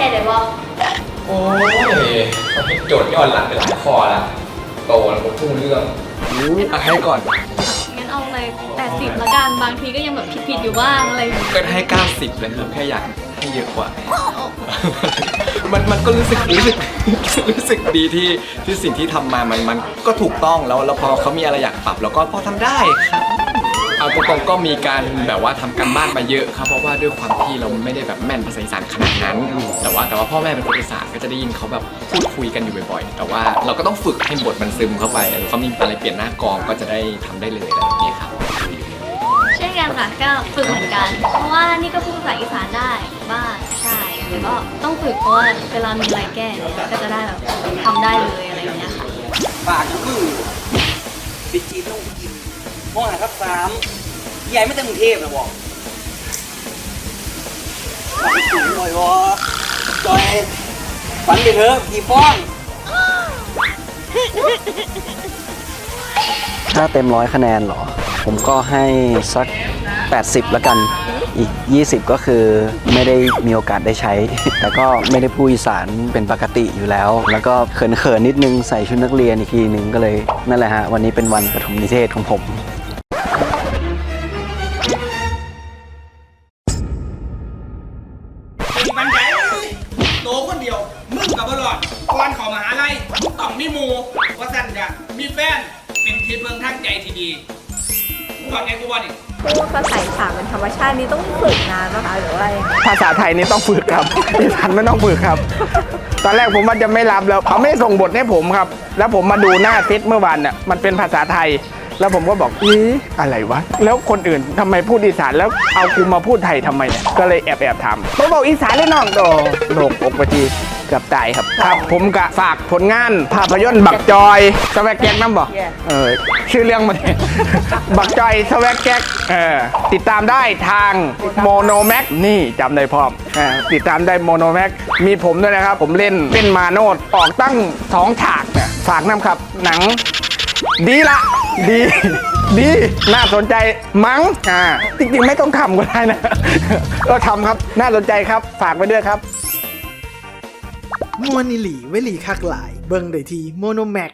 ได้เลยบ่โอ้ยเขาให้โจทย์ย้อนหลังไปหลายข้อละโตแล้วผมพุ่งเรื่องอะให้ก่อน งั้นเอาเลย80ละกันบางทีก็ยังแบบผิดๆอยู่บ้างอะไรอย่างเงี้ยก็ให้90เลยครับแค่อยากให้เยอะกว่า มันมันก็รู้สึกรู้สึกรู้สึกดีที่ที่สิ่งที่ทำมามันมันก็ถูกต้องแล้วแล้วพอเขามีอะไรอยากปรับเราก็พอทำได้ครับเอา ตรงๆก็มีการแบบว่าทำการบ้านมาเยอะครับเพราะว่าด้วยความที่เราไม่ได้แบบแม่นภาษาอีสานขนาดนั้น แต่ว่าแต่ว่าพ่อแม่เป็นคนอีสานก็จะได้ยินเขาแบบพูดคุยกันอยู่บ่อยๆ แต่ว่าเราก็ต้องฝึกให้บทมันซึมเข้าไปเออเขามีอะไรเปลี่ยนหน้ากองก็จะได้ทำได้เลยอะไรแบบนี้ครับ เช่นกันค่ะก็ฝึกเหมือนกัน เพราะว่านี่ก็พูดภาษาอีสานได้บ้างใช่แต่ก็ต้องฝึกเพราะว่าเวลามีอะไรแก้เนี่ยก็จะได้แบบทำได้เลยอะไรอย่างเงี้ยค่ะ ปากก็คือปิดจีนต้องกินห้องอาหารทับสาม ใหญ่ไม่เต็มกรุงเทพนะบอกสูงหน่อยวะจอยฝันไปเถอะกี่ฟ้องถ้าเต็มร้อยคะแนนเหรอ ผมก็ให้สัก 80 แล้วกัน อีก 20 ก็คือไม่ได้มีโอกาสได้ใช้ แต่ก็ไม่ได้พูดอีสานเป็นปกติอยู่แล้ว แล้วก็เขินๆนิดนึงใส่ชุดนักเรียนอีกทีนึงก็เลยนั่นแหละฮะ วันนี้เป็นวันปฐมนิเทศของผม ดียว มึงกับบอลอดก่อนเข้ามหาลัยมึงต้องมีหมูว่าสั่นจะมีแฟนเป็นที่เพิงทางใจที่ดีมึงบอกไงกูว่านี่พูดภาษาอีสานเป็นธรรมชาตินี้ต้องฝึกนานนะคะหรือว่ายังไงภาษาไทยนี่ต้องฝึกครับ อีสานไม่ต้องฝึกครับ ตอนแรกผมว่าจะไม่รับแล้วเขาไม่ส่งบทให้ผมครับ แล้วผมมาดูหน้าเซตเมื่อวานน่ะมันเป็นภาษาไทย แล้วผมก็บอกอีอะไรวะ แล้วคนอื่นทำไมพูดอีสานแล้วเอากูมาพูดไทยทำไมเนี่ยก็เลยแอบแอบถามผมบอกอีสานเลยน้องโดโลกอกไปทีเกือบตายครับครับผมกะฝากผลงานภาพยนตร์บักจอยสวักแก๊กน้ำบอกเออชื่อเรื่องมันบักจอยสวักแก๊กเออติดตามได้ทางโมโนแม็กนี่จำได้พร้อมเออติดตามได้โมโนแม็กมีผมด้วยนะครับ ผมเล่นเป็นมาโนดออกตั้งสองฉากเนี่ยฝากน้ำครับหนังดีละ ดี ดี น่าสนใจมั้ง อ่า จริงๆ ไม่ต้องทำก็ได้นะ ก็ทำครับ น่าสนใจครับ ฝากไว้ด้วยครับ มวนอิหลีเวลีคักหลาย เบิ่งได้ที่โมโนแม็ก